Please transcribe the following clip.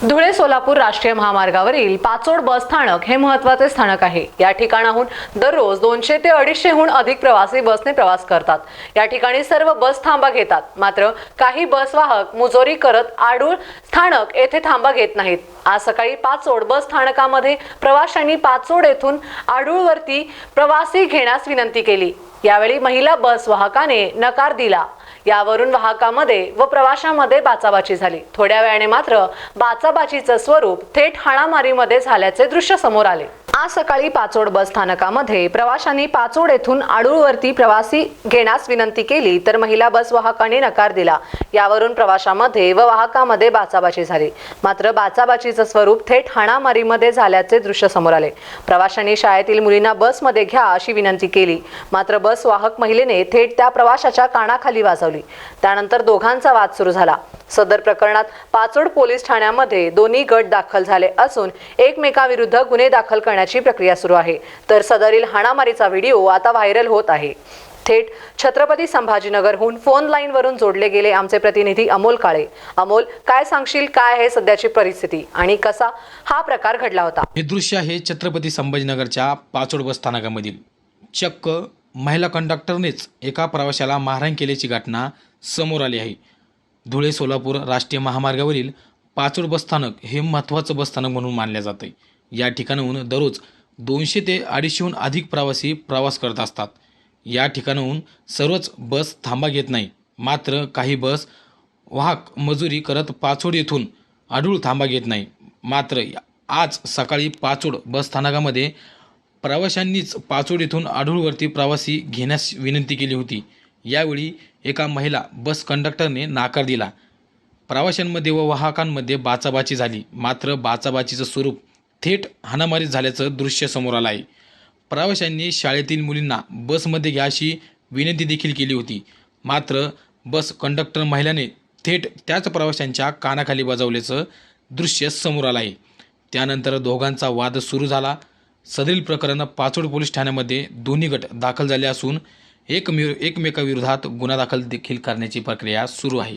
धुळे सोलापूर राष्ट्रीय महामार्गावरील पाचोड बस स्थानक हे महत्त्वाचे स्थानक आहे. या ठिकाणाहून दररोज दोनशे ते अडीचशेहून अधिक प्रवासी बसने प्रवास करतात. या ठिकाणी सर्व बस थांबा घेतात. मात्र काही बस वाहक मुजोरी करत आडूळ स्थानक येथे थांबा घेत नाहीत. आज सकाळी पाचोड बस स्थानकामध्ये प्रवाशांनी पाचोड येथून आडूळवरती प्रवासी घेण्यास विनंती केली. यावेळी महिला बस वाहकाने नकार दिला. यावरून वाहकामध्ये व प्रवाशामध्ये बाचाबाची झाली. थोड्या वेळाने मात्र बाचाबाचीचं स्वरूप थेट हाणामारीमध्ये झाल्याचे दृश्य समोर आले. आज सकाळी पाचोड बस स्थानकामध्ये प्रवाशांनी पाचोड येथून आडूळवरती प्रवासी घेण्यास विनंती केली तर महिला बस वाहकाने नकार दिला. यावरून प्रवाशामध्ये व वाहकामध्ये बाचाबाची झाली. मात्र बाचाबाचीचं स्वरूप थेट हाणामारीमध्ये झाल्याचे दृश्य समोर आले. प्रवाशांनी शाळेतील मुलींना बसमध्ये घ्या अशी विनंती केली. मात्र बस वाहक महिलेने थेट त्या प्रवाशाच्या कानाखाली वाजवली. त्यानंतर दोघांचा वाद सुरू झाला. सदर प्रकरणात पाचोड पोलीस ठाण्यामध्ये दोन्ही गट दाखल झाले असून एकमेकाविरुद्ध गुन्हे दाखल करण्याची प्रक्रिया सुरू आहे. तर सदरील हाणामारीचा व्हिडिओ आता व्हायरल होत आहे. थेट छत्रपती संभाजीनगरहून फोन लाईनवरून जोडले गेले आमचे प्रतिनिधी अमोल काळे. अमोल काय सांगशील? काय आहे सध्याची परिस्थिती? आणि कसा हा प्रकार घडला होता? हे दृश्य आहे छत्रपती संभाजीनगरच्या पाचोड बस स्थानकामधील चक्क महिला कंडक्टरनेच एका प्रवाशाला मारहाण केल्याची घटना समोर आली आहे. धुळे सोलापूर राष्ट्रीय महामार्गावरील पाचोड बसस्थानक हे महत्त्वाचं बसस्थानक म्हणून मानलं जातं या ठिकाणाहून दररोज दोनशे ते अडीचशेहून अधिक प्रवासी प्रवास करत असतात. या ठिकाणाहून सर्वच बस थांबा घेत नाही. मात्र काही बस वाहक मजुरी करत पाचोड येथून आढूळ थांबा घेत नाही. मात्र आज सकाळी पाचोड बस स्थानकामध्ये प्रवाशांनीच पाचोड येथून आढूळवरती प्रवासी घेण्यास विनंती केली होती. यावेळी एका महिला बस कंडक्टरने नाकार दिला. प्रवाशांमध्ये व वाहकांमध्ये बाचाबाची झाली. मात्र बाचाबाचीचं स्वरूप थेट हाणामारीत झाल्याचं दृश्य समोर आलं आहे प्रवाशांनी शाळेतील मुलींना बसमध्ये घ्या अशी विनंती देखील केली होती. मात्र बस कंडक्टर महिलाने थेट त्याच प्रवाशांच्या कानाखाली बजावल्याचं दृश्य समोर आलं आहे त्यानंतर दोघांचा वाद सुरू झाला. सदरील प्रकरण पाचोड पोलीस ठाण्यामध्ये दोन्ही गट दाखल झाले असून एकमे एकमेकाविरोधात गुन्हा दाखल देखील करण्याची प्रक्रिया सुरू आहे.